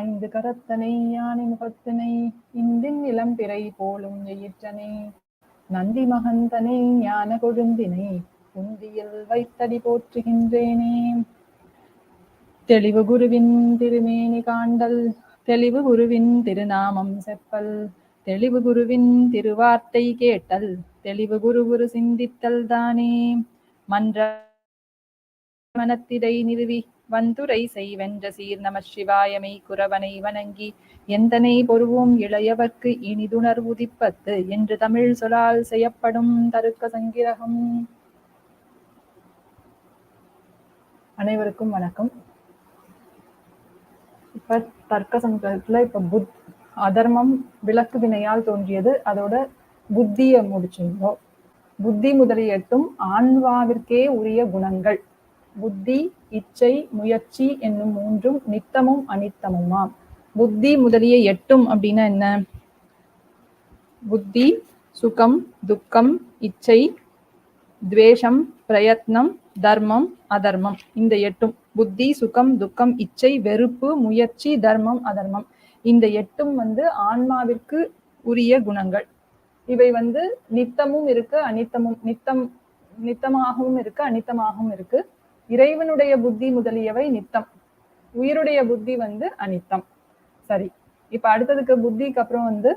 ஐந்து கரத்தனை யானை முகத்தனை இந்தின் இளம்பிறை போலும் எயிற்றனை. நந்தி மகந்தனை ஞான கொழுந்தினை குந்தியில் வைத்தடி போற்றுகின்றேனே. தெளிவு குருவின் திருமேனி காண்டல் தெளிவு குருவின் திருநாமம் செப்பல் தெளிவு குருவின் திருவார்த்தை கேட்டல் தெளிவு குரு குரு சிந்தித்தல் தானே. மன்ற மனத்திடை நிறுவி வந்துரை செய்வென்ற சீர் நம சிவாயமை குரவனை வணங்கி எந்தனை பொருவோம் இளையவர்க்கு இனிதுணர் உதிப்பத்து என்று தமிழ் சொலால் செய்யப்படும் தருக்க சங்கிரகம். அனைவருக்கும் வணக்கம். இப்ப தர்க்க சங்கிரகத்துல இப்ப புத் அதர்மம் விளக்கு வினையால் தோன்றியது. அதோட புத்திய முடிச்சிருந்தோம். புத்தி முதலியட்டும் ஆன்வாவிற்கே உரிய குணங்கள். புத்தி இச்சை முயற்சி என்னும் மூன்றும் நித்தமும் அனித்தமுமாம். புத்தி முதலிய எட்டும் அப்படின்னா என்ன? புத்தி சுகம் துக்கம் இச்சை துவேஷம் பிரயத்னம் தர்மம் அதர்மம். இந்த எட்டும். புத்தி சுகம் துக்கம் இச்சை வெறுப்பு முயற்சி தர்மம் அதர்மம். இந்த எட்டும் வந்து ஆன்மாவிற்கு உரிய குணங்கள். இவை வந்து நித்தமும் இருக்கு அனித்தமும் நித்தம் நித்தமாகவும் இருக்கு அனித்தமாகவும் இருக்கு. இறைவனுடைய புத்தி முதலியவை நித்தம். உயிருடைய புத்தி வந்து அனித்தம். சரி இப்ப அடுத்ததுக்கு புத்திக்கு அப்புறம் வந்து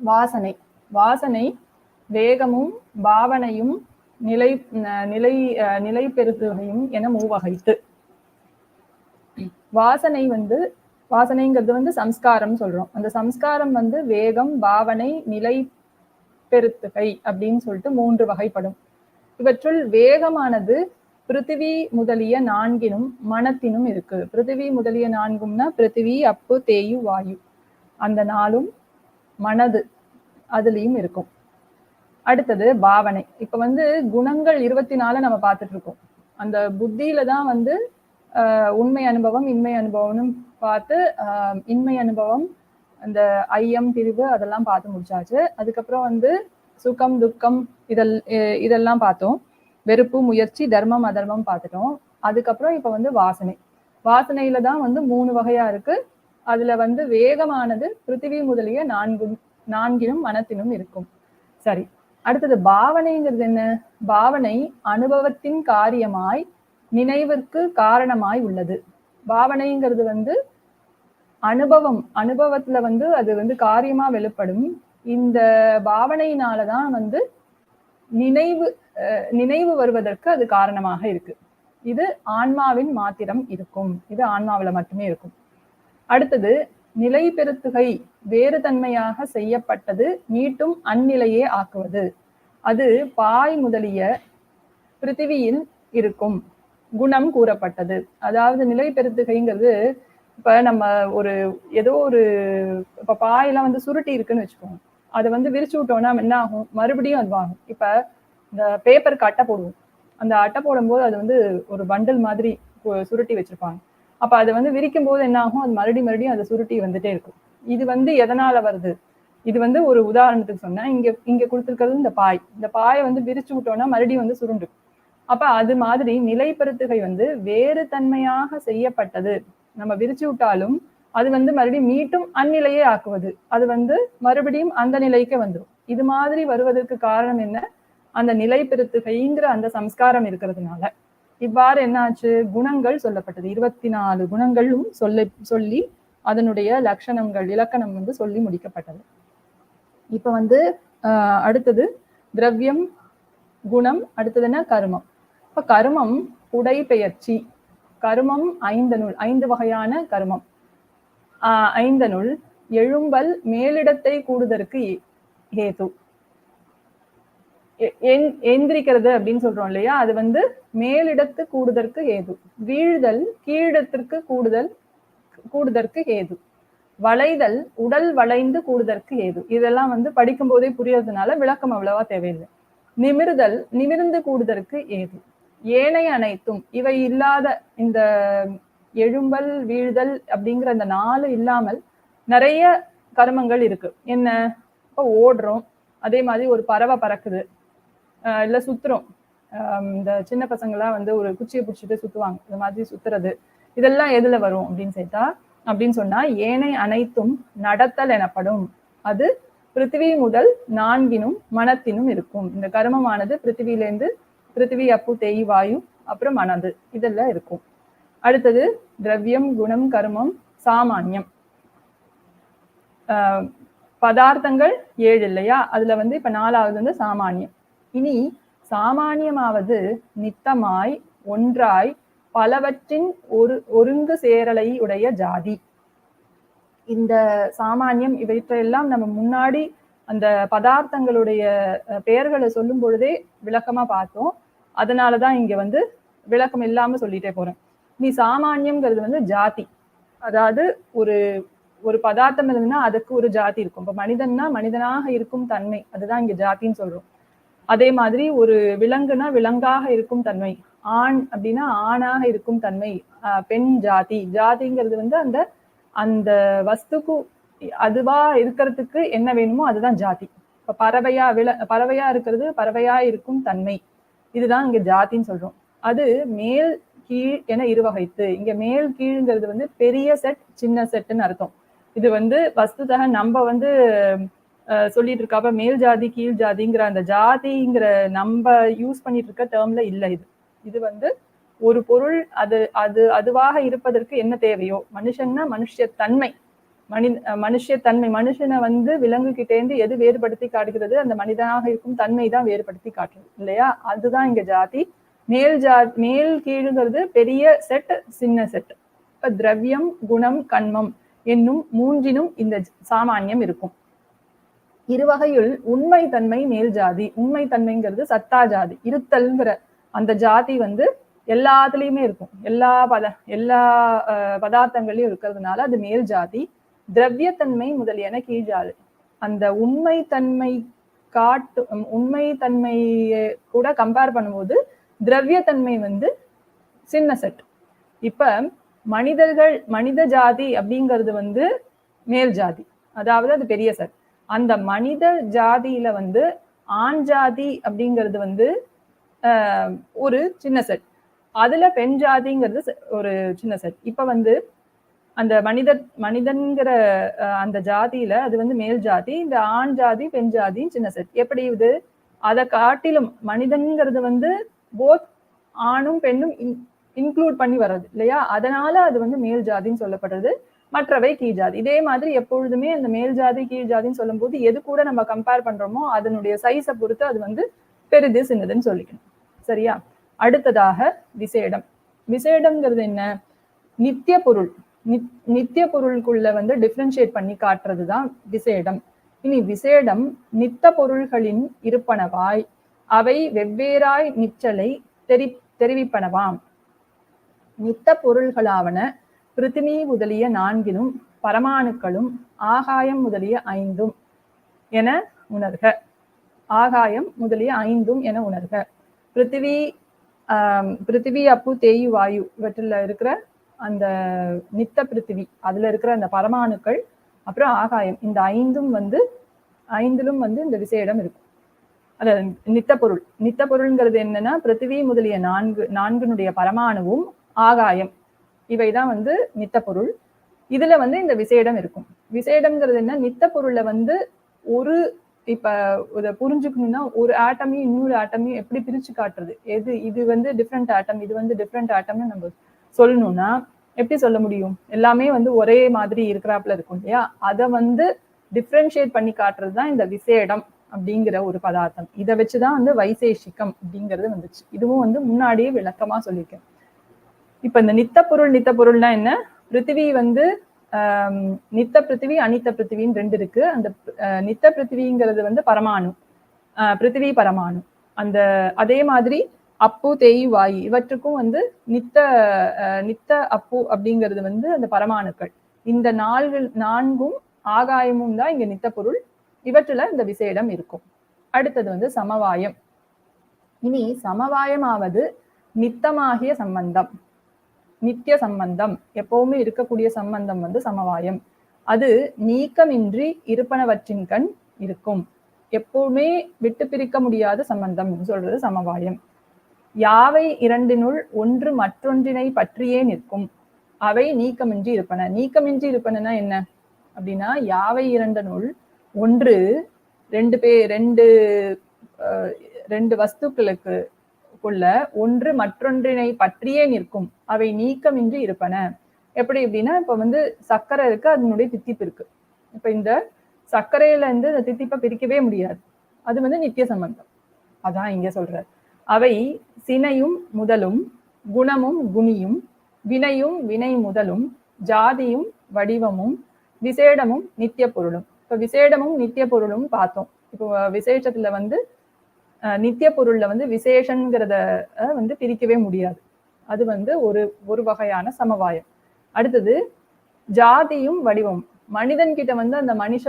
வாசனை. வாசனை வேகமும் பாவனையும் நிலை நிலை நிலை பெறுகையும் என மூவகைத்து. வாசனை வந்து வாசனைங்கிறது வந்து சம்ஸ்காரம் சொல்றோம். அந்த சம்ஸ்காரம் வந்து வேகம் பாவனை நிலை பெருத்துகை அப்படின்னு சொல்லிட்டு மூன்று வகைப்படும். இவற்றுள் வேகமானது பிருத்திவி முதலிய நான்கினும் மனத்தினும் இருக்கு. பிருத்திவி முதலிய நான்கும்னா பிருத்திவி அப்பு தேயு வாயு. அந்த நாளும் மனது அதுலயும் இருக்கும். அடுத்தது பாவனை. இப்ப வந்து குணங்கள் இருபத்தி நாலு நம்ம பார்த்துட்டு இருக்கோம் அந்த புத்தியில தான் வந்து உண்மை அனுபவம் இன்மை அனுபவம்னு பார்த்து இன்மை அனுபவம் அந்த ஐயம் பிரிவு அதெல்லாம் பார்த்து முடிச்சாச்சு. அதுக்கப்புறம் வந்து சுகம் துக்கம் இதெல் இதெல்லாம் பார்த்தோம். வெறுப்பு முயற்சி தர்மம் அதர்மம் பார்த்துட்டோம். அதுக்கப்புறம் இப்போ வந்து வாசனை. வாசனையில தான் வந்து மூணு வகையா இருக்கு. அதுல வந்து வேகமானது பிருத்திவி முதலிய நான்கு நான்கினும் மனத்தினும் இருக்கும். சரி. அடுத்தது பாவனைங்கிறது என்ன? பாவனை அனுபவத்தின் காரியமாய் நினைவிற்கு காரணமாய் உள்ளது. பாவனைங்கிறது வந்து அனுபவம் அனுபவத்துல வந்து அது வந்து காரியமா வெளிப்படும். இந்த பாவனையினாலதான் வந்து நினைவு நினைவு வருவதற்கு அது காரணமாக இருக்கு. இது ஆன்மாவின் மாத்திரம் இருக்கும். இது ஆன்மாவில மட்டுமே இருக்கும். அடுத்தது நிலை பெருத்துகை வேறு தன்மையாக செய்யப்பட்டது மீட்டும் அந்நிலையே ஆக்குவது. அது பாய் முதலிய பிருத்திவியில் இருக்கும். குணம் கூறப்பட்டது. அதாவது நிலை பெருத்துகைங்கிறது இப்ப நம்ம ஒரு ஏதோ ஒரு இப்ப பாயெல்லாம் வந்து சுருட்டி இருக்குன்னு வச்சுக்கோங்க. அதை வந்து விரிச்சு விட்டோம்னா என்ன ஆகும்? மறுபடியும் அதுவாகும் இப்போ இப்ப இந்த பேப்பருக்கு அட்டை போடுவோம். அந்த அட்டை போடும்போது அது வந்து ஒரு பண்டில் மாதிரி சுருட்டி வச்சிருப்பாங்க. அப்ப அதை வந்து விரிக்கும் போது என்ன ஆகும்? அது மறுபடியும் மறுபடியும் அதை சுருட்டி வந்துட்டே இருக்கும். இது வந்து எதனால வருது? இது வந்து ஒரு உதாரணத்துக்கு சொன்னா இங்க இங்க கொடுத்துருக்கிறது இந்த பாய். இந்த பாயை வந்து விரிச்சு விட்டோம்னா மறுபடியும் வந்து சுருண்டு. அப்ப அது மாதிரி நிலைப்படுத்துகை வந்து வேறு தன்மையாக செய்யப்பட்டது. நம்ம விரிச்சு விட்டாலும் அது வந்து மறுபடியும் மீட்டும் அந்நிலையே ஆக்குவது. அது வந்து மறுபடியும் அந்த நிலைக்கு வந்துடும் இது மாதிரி வருவதற்கு காரணம் என்ன? அந்த நிலை பெருத்துகைங்கிற அந்த சம்ஸ்காரம் இருக்கிறதுனால இவ்வாறு என்னாச்சு? குணங்கள் சொல்லப்பட்டது. இருபத்தி நாலு குணங்களும் சொல்ல சொல்லி அதனுடைய லட்சணங்கள் இலக்கணம் வந்து சொல்லி முடிக்கப்பட்டது. இப்ப வந்து ஆஹ் அடுத்தது திரவியம் குணம் அடுத்தது என்ன? கருமம். இப்ப கருமம் உடைபெயர்ச்சி. கருமம் ஐந்தனுள் ஐந்து வகையான கருமம். ஆஹ் ஐந்தனுள் எழும்பல் மேலிடத்தை கூடுதற்கு ஏது எந்திரிக்கிறது அப்படின்னு சொல்றோம் இல்லையா? அது வந்து மேலிடத்து கூடுதற்கு ஏது. வீழ்தல் கீழிடத்திற்கு கூடுதல் கூடுதற்கு ஏது. வளைதல் உடல் வளைந்து கூடுதற்கு ஏது. இதெல்லாம் வந்து படிக்கும் போதே புரியறதுனால விளக்கம் அவ்வளவா தேவையில்லை. நிமிர்தல் நிமிர்ந்து கூடுதற்கு ஏது. ஏனைய அனைத்தும் இவை இல்லாத இந்த எழும்பல் வீழ்தல் அப்படிங்கிற அந்த நாலு இல்லாமல் நிறைய கர்மங்கள் இருக்கு. என்ன? இப்போ ஓடுறோம். அதே மாதிரி ஒரு பறவை பறக்குது. இல்லை சுத்துறோம். இந்த சின்ன பசங்களாம் வந்து ஒரு குச்சியை பிடிச்சிட்டு சுத்துவாங்க. இந்த மாதிரி சுத்துறது. இதெல்லாம் எதுல வரும் அப்படின்னு சேர்த்தா அப்படின்னு சொன்னா ஏனை அனைத்தும் நடத்தல் எனப்படும். அது பிருத்திவி முதல் நான்கினும் மனத்தினும் இருக்கும். இந்த கர்மமானது பிருத்திவியிலேருந்து பிருத்திவி அப்பு தேய் வாயு அப்புறம் மனது. இதெல்லாம் இருக்கும். அடுத்தது திரவியம் குணம் கர்மம் சாமானியம். ஆஹ் பதார்த்தங்கள் ஏழு இல்லையா? அதுல வந்து இப்ப நாலாவது வந்து சாமானியம். இனி சாமானியமாவது நித்தமாய் ஒன்றாய் பலவற்றின் ஒரு ஒருங்கு சேரலை உடைய ஜாதி. இந்த சாமானியம் இவற்றையெல்லாம் நம்ம முன்னாடி அந்த பதார்த்தங்களுடைய பெயர்களை சொல்லும் பொழுதே விளக்கமா பார்த்தோம். அதனாலதான் இங்க வந்து விளக்கம் இல்லாம சொல்லிட்டே போறேன். நீ சாமானியம்ங்கிறது வந்து ஜாதி. அதாவது ஒரு ஒரு பதார்த்தம் இருந்ததுன்னா அதுக்கு ஒரு ஜாதி இருக்கும். இப்ப மனிதன்னா மனிதனாக இருக்கும் தன்மை. அதுதான் இங்க ஜாதின்னு சொல்றோம். அதே மாதிரி ஒரு விலங்குனா விலங்காக இருக்கும் தன்மை. ஆண் அப்படின்னா ஆணாக இருக்கும் தன்மை. பெண் ஜாதி. ஜாதிங்கிறது வந்து அந்த அந்த வஸ்துக்கு அதுவா இருக்கிறதுக்கு என்ன வேணுமோ அதுதான் ஜாதி. இப்ப பறவையா வில பறவையா இருக்கிறது பறவையா இருக்கும் தன்மை. இதுதான் இங்க ஜாதின்னு சொல்றோம். அது மேல் கீழ் என இருவகைத்து. இங்க மேல் கீழ்ங்கிறது வந்து பெரிய செட் சின்ன செட்னு அர்த்தம். இது வந்து வஸ்துதக நம்ம வந்து சொல்லிட்டு இருக்காப்ப மேல் ஜாதி கீழ் ஜாதிங்கிற அந்த ஜாதிங்கிற நம்ம யூஸ் பண்ணிட்டு இருக்க டேர்ம்ல இல்ல இது. இது வந்து ஒரு பொருள் அது அது அதுவாக இருப்பதற்கு என்ன தேவையோ? மனுஷன்னா மனுஷத்தன்மை. மனித மனி மனுஷனை வந்து விலங்கு எது வேறுபடுத்தி காட்டுகிறது? அந்த மனிதனாக இருக்கும் தன்மை தான் வேறுபடுத்தி காட்டுறது இல்லையா? அதுதான் இங்க ஜாதி. மேல் ஜா மேல் கீழுங்கிறது பெரிய செட் சின்ன செட் இப்ப திரவியம் குணம் கண்மம் என்னும் மூன்றினும் இந்த சாமானியம் இருக்கும். இருவகையுள் உண்மை தன்மை மேல் ஜாதி. உண்மை தன்மைங்கிறது சத்தா ஜாதி. இருத்தல்ங்கிற அந்த ஜாதி வந்து எல்லாத்துலயுமே இருக்கும். எல்லா பத எல்லா பதார்த்தங்களையும் இருக்கிறதுனால அது மேல் ஜாதி. திரவியத்தன்மை முதலியன கீழ் ஜாதி. அந்த உண்மை தன்மை காட்டு உண்மை தன்மையை கூட கம்பேர் பண்ணும்போது திரவியத்தன்மை வந்து சின்ன செட் இப்ப மனிதர்கள் மனித ஜாதி அப்படிங்கிறது வந்து மேல் ஜாதி. அதாவது அது பெரிய செட் அந்த மனித ஜாதியில வந்து ஆண் ஜாதி அப்படிங்கிறது வந்து ஆஹ், ஒரு சின்ன செட் அதுல பெண் ஜாதிங்கிறது செ- ஒரு சின்ன செட் இப்ப வந்து அந்த மனித மனிதன்கிற அஹ், அந்த ஜாதியில அது வந்து மேல் ஜாதி இந்த ஆண் ஜாதி பெண் ஜாதின்னு சின்ன செட் எப்படி இது? அதை காட்டிலும் மனிதன்கிறது வந்து போத் ஆணும் பெண்ணும் இன்க்ளூட் பண்ணி வர்றது இல்லையா? அதனால அது வந்து மேல் ஜாதின்னு சொல்லப்படுறது. மற்றவை கீழ் ஜாதி. இதே மாதிரி எப்பொழுதுமே அந்த மேல் ஜாதி கீழ் ஜாதின்னு சொல்லும்போது எது கூட நம்ம கம்பேர் பண்றோமோ அதனுடைய சைஸை பொறுத்து அது வந்து பெரிது சின்னதுன்னு சொல்லிக்கணும். சரியா? அடுத்ததாக விசேடம். விசேடம்ங்கிறது என்ன? நித்திய பொருள். நித்- நித்திய பொருளுக்குள்ள வந்து டிஃப்ரென்ஷியேட் பண்ணி காட்டுறது தான் விசேடம். இனி விசேடம் நித்த பொருள்களின் இருப்பனவாய் அவை வெவ்வேறாய் நிச்சலை தெரி தெரிவிப்பனவாம். நித்த பொருள்களாவன பிருத்திவி முதலிய நான்கிலும் பரமாணுக்களும் ஆகாயம் முதலிய ஐந்தும் என உணர்க. ஆகாயம் முதலிய ஐந்தும் என உணர்க. பிருத்திவி பிருத்திவி அப்பு தேயு வாயு இவற்றில் இருக்கிற அந்த நித்த பிருத்திவி அதுல இருக்கிற அந்த பரமாணுக்கள் அப்புறம் ஆகாயம் இந்த ஐந்தும் வந்து ஐந்திலும் வந்து இந்த விசையிடம் இருக்கும். அதாவது நித்த பொருள். நித்த பொருள்ங்கிறது என்னன்னா பிருத்திவி முதலிய நான்கு நான்கினுடைய பரமாணுவும் ஆகாயம். இவைதான் வந்து நித்த பொருள் இதுல வந்து இந்த விசேடம் இருக்கும். விசேடம்ங்கிறது என்ன? நித்த பொருள்ல வந்து ஒரு இப்ப இதை புரிஞ்சுக்கணும்னா ஒரு ஆட்டமையும் இன்னொரு ஆட்டமையும் எப்படி பிரிச்சு காட்டுறது? எது இது வந்து டிஃப்ரெண்ட் ஆட்டம் இது வந்து டிஃப்ரெண்ட் ஆட்டம்னு நம்ம சொல்லணும்னா எப்படி சொல்ல முடியும்? எல்லாமே வந்து ஒரே மாதிரி இருக்கிறாப்புல இருக்கும் இல்லையா? அதை வந்து டிஃப்ரென்ஷியேட் பண்ணி காட்டுறது தான் இந்த விசேடம் அப்படிங்கிற ஒரு பதார்த்தம். இதை வச்சுதான் வந்து வைசேஷிக்கம் அப்படிங்கிறது வந்துச்சு. இதுவும் வந்து முன்னாடியே விளக்கமா சொல்லியிருக்கேன். இப்ப இந்த நித்த பொருள் நித்த பொருள்னா என்ன? பிருத்திவி வந்து நித்த பிருத்திவி அனித்த பிருத்திவின்னு ரெண்டு இருக்கு. அந்த அஹ், நித்த பிருத்திவிங்கிறது வந்து பரமாணு. பிருத்திவி பரமாணு. அந்த அதே மாதிரி அப்பு தேய் வாயு இவற்றுக்கும் வந்து நித்த நித்த அப்பு அப்படிங்கிறது வந்து அந்த பரமாணுக்கள். இந்த நாள்கள் நான்கும் ஆகாயமும் தான் இங்க நித்த பொருள். இவற்றுல இந்த விசேடம் இருக்கும். அடுத்தது வந்து சமவாயம். இனி சமவாயமாவது நித்தமாகிய சம்பந்தம். நித்திய சம்பந்தம் எப்பவுமே இருக்கக்கூடிய சம்பந்தம் வந்து சமவாயம். அது நீக்கமின்றி இருப்பனவற்றின் கண் இருக்கும். எப்பவுமே விட்டு பிரிக்க முடியாத சம்பந்தம் சொல்றது சமவாயம். யாவை இரண்டினுள் ஒன்று மற்றொன்றினை பற்றியே நிற்கும். அவை நீக்கமின்றி இருப்பன. நீக்கமின்றி இருப்பனன்னா என்ன? அப்படின்னா யாவை இரண்டனுள் ஒன்று ரெண்டு பே ரெண்டு ரெண்டு வஸ்துக்களுக்கு கொள்ள ஒன்று மற்றொன்றினை பற்றியே நிற்கும். அவை நீக்கமின்றி இருப்பன. எப்படி அப்படின்னா இப்ப வந்து சர்க்கரை இருக்கு அதனுடைய தித்திப்பு இருக்கு. இப்ப இந்த சர்க்கரையில இருந்து இந்த தித்திப்பை பிரிக்கவே முடியாது. அது வந்து நித்திய சம்பந்தம். அதான் இங்க சொல்ற அவை சினையும் முதலும் குணமும் குணியும் வினையும் வினை முதலும் ஜாதியும் வடிவமும் விசேடமும் நித்திய பொருளும். இப்ப விசேடமும் நித்திய பொருளும் பார்த்தோம். இப்போ விசேஷத்துல வந்து நித்திய பொருள்ல வந்து விசேஷங்கிறத வந்து பிரிக்கவே முடியாது. அது வந்து ஒரு ஒரு வகையான சமவாயம். அடுத்தது ஜாதியும் வடிவம். மனிதன் கிட்ட வந்து அந்த மனுஷ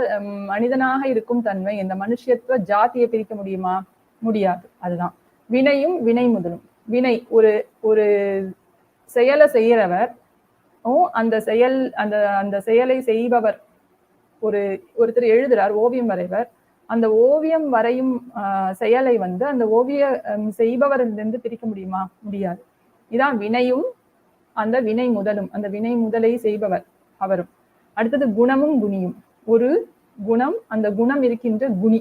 மனிதனாக இருக்கும் தன்மை இந்த மனுஷத்துவ ஜாதியை பிரிக்க முடியுமா? முடியாது. அதுதான். வினையும் வினை முதலும். வினை ஒரு ஒரு செயலை செய்கிறவர் அந்த செயல் அந்த அந்த செயலை செய்பவர். ஒரு ஒருத்தர் எழுதுறார் ஓவியம் வரைவர். அந்த ஓவியம் வரையும் செயலை வந்து அந்த ஓவிய ஹம், செய்பவரிலிருந்து பிரிக்க முடியுமா? முடியாது. இதான் வினையும் அந்த வினை முதலும். அந்த வினை முதலை செய்பவர் அவரும். அடுத்தது குணமும் குணியும். ஒரு குணம் அந்த குணம் இருக்கின்ற குணி.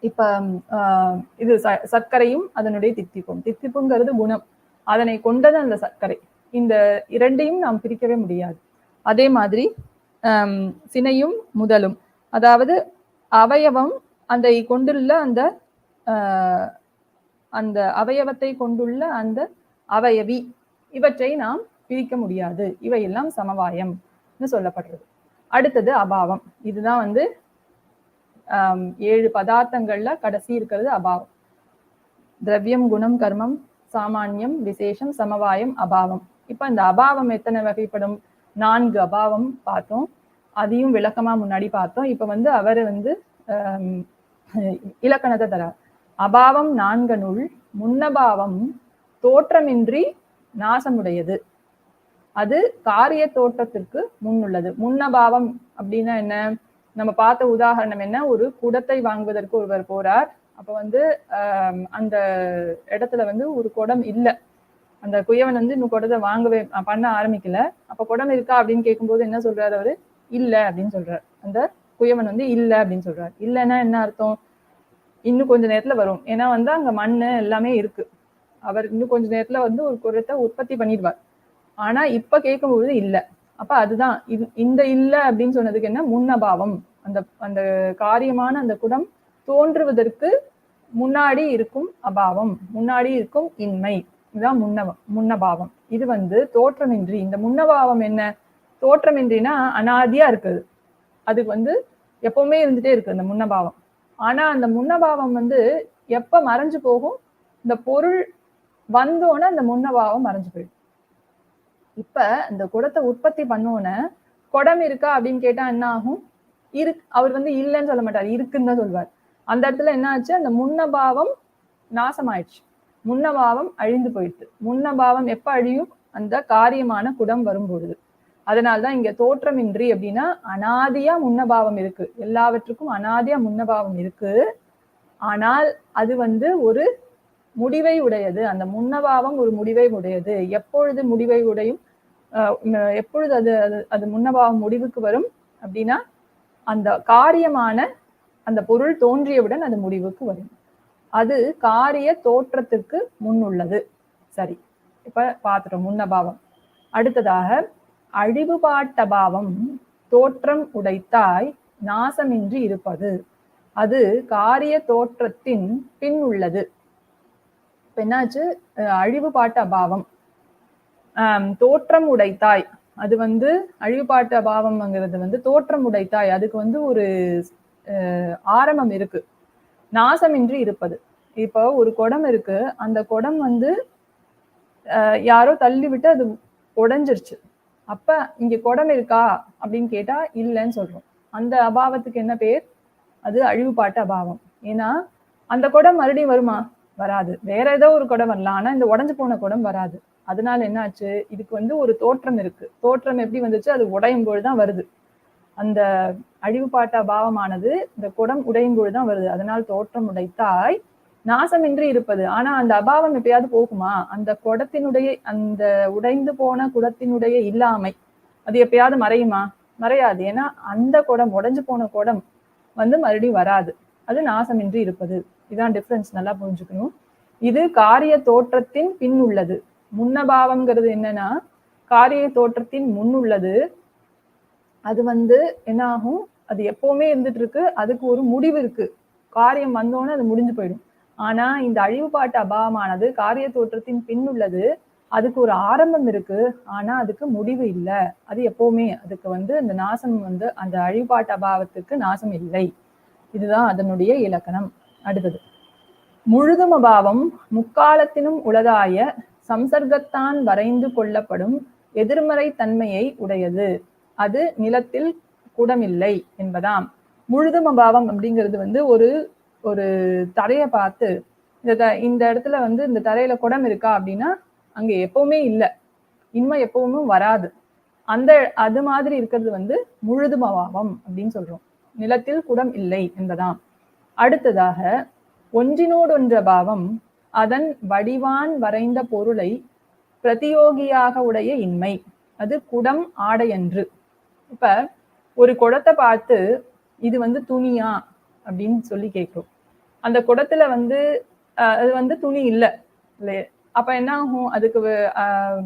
இப்ப இது ச- சர்க்கரையும் அதனுடைய தித்திப்பும். தித்திப்புங்கிறது குணம். அதனை கொண்டது அந்த சர்க்கரை. இந்த இரண்டையும் நாம் பிரிக்கவே முடியாது. அதே மாதிரி சினையும் முதலும். அதாவது அவயவம் அந்த கொண்டுள்ள அந்த அந்த அவயவத்தை கொண்டுள்ள அந்த அவயவி. இவற்றை நாம் பிரிக்க முடியாது. இவையெல்லாம் சமவாயம் சொல்லப்படுறது. அடுத்தது அபாவம். இதுதான் வந்து ஏழு பதார்த்தங்கள்ல கடைசி இருக்கிறது அபாவம். திரவியம் குணம் கர்மம் சாமானியம் விசேஷம் சமவாயம் அபாவம். இப்ப இந்த அபாவம் எத்தனை வகைப்படும்? நான்கு அபாவம் பார்த்தோம். அதையும் விளக்கமா முன்னாடி பார்த்தோம். இப்ப வந்து அவர் வந்து இலக்கணத்தை தரார். அபாவம் நான்கனுள் முன்னபாவம் தோற்றமின்றி நாசமுடையது. அது காரிய தோற்றத்திற்கு முன்னுள்ளது. முன்னபாவம் அப்படின்னா என்ன? நம்ம பார்த்த உதாரணம் என்ன? ஒரு குடத்தை வாங்குவதற்கு ஒருவர் போறார். அப்ப வந்து அந்த இடத்துல வந்து ஒரு குடம் இல்லை. அந்த குயவன் வந்து இன்னும் குடத்தை வாங்கவே பண்ண ஆரம்பிக்கல. அப்ப குடம் இருக்கா அப்படின்னு கேட்கும்போது என்ன சொல்றாரு அவரு? இல்ல அப்படின்னு சொல்றாரு. அந்த குயவன் வந்து இல்ல அப்படின்னு சொல்றாரு. இல்லைன்னா என்ன அர்த்தம்? இன்னும் கொஞ்ச நேரத்துல வரும். ஏன்னா வந்து அங்க மண்ணு எல்லாமே இருக்கு. அவர் இன்னும் கொஞ்ச நேரத்துல வந்து ஒரு குரத்தை உற்பத்தி பண்ணிடுவார். ஆனா இப்ப கேட்கும்போது இல்ல. அப்ப அதுதான். இது இந்த இல்ல அப்படின்னு சொன்னதுக்கு என்ன? முன்னபாவம். அந்த அந்த காரியமான அந்த குடம் தோன்றுவதற்கு முன்னாடி இருக்கும் அபாவம். முன்னாடி இருக்கும் இன்மை. இதுதான் முன்னவ முன்னபாவம். இது வந்து தோற்றமின்றி. இந்த முன்னபாவம் என்ன? தோற்றமின்றினா அனாதியா இருக்குது. அதுக்கு வந்து எப்பவுமே இருந்துட்டே இருக்கு அந்த முன்னபாவம். ஆனா அந்த முன்னபாவம் வந்து எப்ப மறைஞ்சு போகும்? இந்த பொருள் வந்தோடனே அந்த முன்னபாவம் மறைஞ்சு போயிடும். இப்ப இந்த குடத்தை உற்பத்தி பண்ணோன்னே குடம் இருக்கா அப்படின்னு கேட்டா என்ன ஆகும்? இரு அவர் வந்து இல்லைன்னு சொல்ல மாட்டார் இருக்குன்னு தான் சொல்வார். அந்த இடத்துல என்ன ஆச்சு? அந்த முன்னபாவம் நாசமாயிடுச்சு. முன்னபாவம் அழிந்து போயிடுது. முன்னபாவம் எப்ப அழியும்? அந்த காரியமான குடம் வரும்பொழுது. அதனால்தான் இங்க தோற்றமின்றி அப்படின்னா அனாதியா முன்னபாவம் இருக்கு. எல்லாவற்றுக்கும் அனாதியா முன்னபாவம் இருக்கு. ஆனால் அது வந்து ஒரு முடிவை உடையது. அந்த முன்னபாவம் ஒரு முடிவை உடையது. எப்பொழுது முடிவை உடையும் எப்பொழுது அது அது அது முன்னபாவம் முடிவுக்கு வரும் அப்படின்னா அந்த காரியமான அந்த பொருள் தோன்றியவுடன் அது முடிவுக்கு வரும். அது காரிய தோற்றத்துக்கு முன் உள்ளது. சரி. இப்ப பார்த்துட்டோம் முன்னபாவம். அடுத்ததாக அழிவுபாட்டபாவம் தோற்றம் உடைத்தாய் நாசமின்றி இருப்பது. அது காரிய தோற்றத்தின் பின் உள்ளது. என்னாச்சு? அழிவுபாட்டு அபாவம் தோற்றம் உடைத்தாய். அது வந்து அழிவுபாட்டு அபாவம்ங்கிறது வந்து தோற்றம் உடைத்தாய். அதுக்கு வந்து ஒரு ஆரம்பம் இருக்கு. நாசமின்றி இருப்பது. இப்போ ஒரு குடம் இருக்கு. அந்த குடம் வந்து யாரோ தள்ளி விட்டு அது உடைஞ்சிருச்சு. அப்ப இங்க குடம் இருக்கா அப்படின்னு கேட்டா இல்லைன்னு சொல்றோம். அந்த அபாவத்துக்கு என்ன பேர்? அது அழிவுபாட்டு அபாவம். ஏன்னா அந்த குடம் மறுபடியும் வருமா? வராது. வேற ஏதோ ஒரு குடம் வரலாம். ஆனா இந்த உடஞ்சு போன குடம் வராது. அதனால என்னாச்சு இதுக்கு வந்து ஒரு தோற்றம் இருக்கு. தோற்றம் எப்படி வந்துச்சு? அது உடையும் பொழுதுதான் வருது. அந்த அழிவுபாட்ட அபாவமானது இந்த குடம் உடையும் பொழுதுதான் வருது. அதனால் தோற்றம் உடைத்தாய் நாசமின்றி இருப்பது. ஆனா அந்த அபாவம் எப்பயாவது போகுமா? அந்த குடத்தினுடைய அந்த உடைந்து போன குடத்தினுடைய இல்லாமை அது எப்பயாவது மறையுமா? மறையாது. ஏன்னா அந்த குடம் உடைஞ்சு போன குடம் வந்து மறுபடியும் வராது. அது நாசமின்றி இருப்பது. இதான் டிஃப்ரென்ஸ் நல்லா புரிஞ்சுக்கணும். இது காரிய தோற்றத்தின் பின் உள்ளது. முன்னபாவம்ங்கிறது என்னன்னா காரிய தோற்றத்தின் முன் உள்ளது. அது வந்து என்ன ஆகும் அது எப்பவுமே இருந்துட்டு இருக்கு. அதுக்கு ஒரு முடிவு இருக்கு. காரியம் வந்தோன்னே அது முடிஞ்சு போயிடும். ஆனா இந்த அழிவுபாட்டு அபாவமானது காரிய தோற்றத்தின் பின் உள்ளது. அதுக்கு ஒரு ஆரம்பம் இருக்கு. ஆனா அதுக்கு முடிவு இல்லை. அது எப்பவுமே அதுக்கு வந்து அந்த நாசம் வந்து அந்த அழிவுபாட்டு அபாவத்துக்கு நாசம் இல்லை. இதுதான் அதனுடைய இலக்கணம். அடுத்தது. முழுதும் அபாவம் முக்காலத்தினும் உளதாய சம்சர்க்கத்தான் வரைந்து கொள்ளப்படும் எதிர்மறை தன்மையை உடையது. அது நிலத்தில் குடமில்லை என்பதாம். முழுதும் அபாவம் அப்படிங்கிறது வந்து ஒரு ஒரு தரையை பார்த்து இந்த இந்த இடத்துல வந்து இந்த தரையில குடம் இருக்கா அப்படின்னா அங்க எப்பவுமே இல்லை. இன்மை எப்பவுமே வராது. அந்த அது மாதிரி இருக்கிறது வந்து முழுதும் அபாவம் அப்படின்னு சொல்றோம். நிலத்தில் குடம் இல்லை என்பதாம். அடுத்ததாக ஒன்றினோடொன்ற பாவம் அதன் வடிவான் வரைந்த பொருளை பிரதியோகியாக உடைய இன்மை. அது குடம் ஆடையன்று. இப்ப ஒரு குடத்தை பார்த்து இது வந்து துணியா? அப்படின்னு சொல்லி கேட்கும் அந்த குடத்துல வந்து அது வந்து துணி இல்லை. இல்லையே? அப்ப என்ன ஆகும் அதுக்கு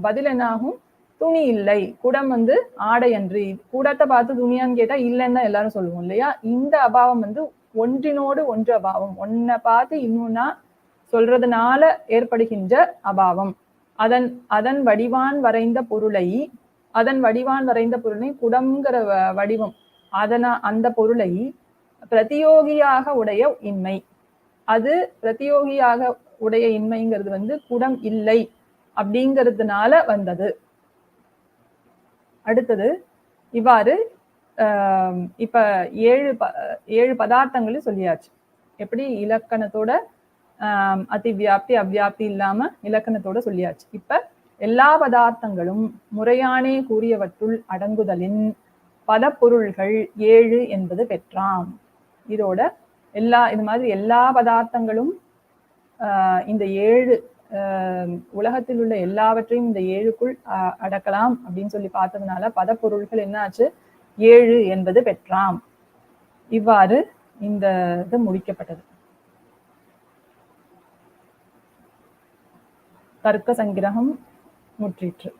பதில் என்ன ஆகும் துணி இல்லை. குடம் வந்து ஆடை அன்று கூடத்தை பார்த்து துணியான்னு கேட்டா இல்லைன்னு தான் எல்லாரும் சொல்லுவோம் இல்லையா? இந்த அபாவம் வந்து ஒன்றினோடு ஒன்று அபாவம். ஒன்னை பார்த்து இன்னொன்னா சொல்றதுனால ஏற்படுகின்ற அபாவம். அதன் அதன் வடிவான் வரைந்த பொருளை அதன் வடிவான் வரைந்த பொருளை குடம்ங்கிற வடிவம். அதன அந்த பொருளை பிரதியோகியாக உடைய இன்மை. அது பிரதியோகியாக உடைய இன்மைங்கிறது வந்து குடம் இல்லை அப்படிங்கிறதுனால வந்தது. அடுத்தது இவ்வாறு இப்ப ஏழு ப ஏழு பதார்த்தங்களும் சொல்லியாச்சு. எப்படி? இலக்கணத்தோட அதிவியாப்தி அவ்வியாப்தி இல்லாம இலக்கணத்தோட சொல்லியாச்சு. இப்ப எல்லா பதார்த்தங்களும் முறையானே கூறியவற்றுள் அடங்குதலின் பதப்பொருள்கள் ஏழு என்பது பெற்றாம். இதோட எல்லா இது மாதிரி எல்லா பதார்த்தங்களும் இந்த ஏழு உலகத்தில் உள்ள எல்லாவற்றையும் இந்த ஏழுக்குள் அடக்கலாம் அப்படின்னு சொல்லி பார்த்ததுனால பதப்பொருள்கள் என்னாச்சு? ஏழு என்பது பெற்றாம். இவ்வாறு இந்த இது முடிக்கப்பட்டது. தர்க்க சங்கிரகம் முற்றிற்று.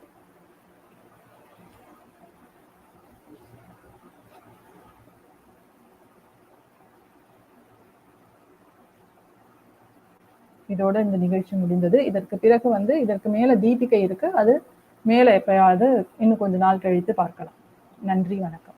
இதோட இந்த நிகழ்ச்சி முடிந்தது. இதற்கு பிறகு வந்து இதற்கு மேல தீபிகை இருக்கு. அது மேல எப்பயாவது இன்னும் கொஞ்ச நாள் கழித்து பார்க்கலாம். நன்றி வணக்கம்.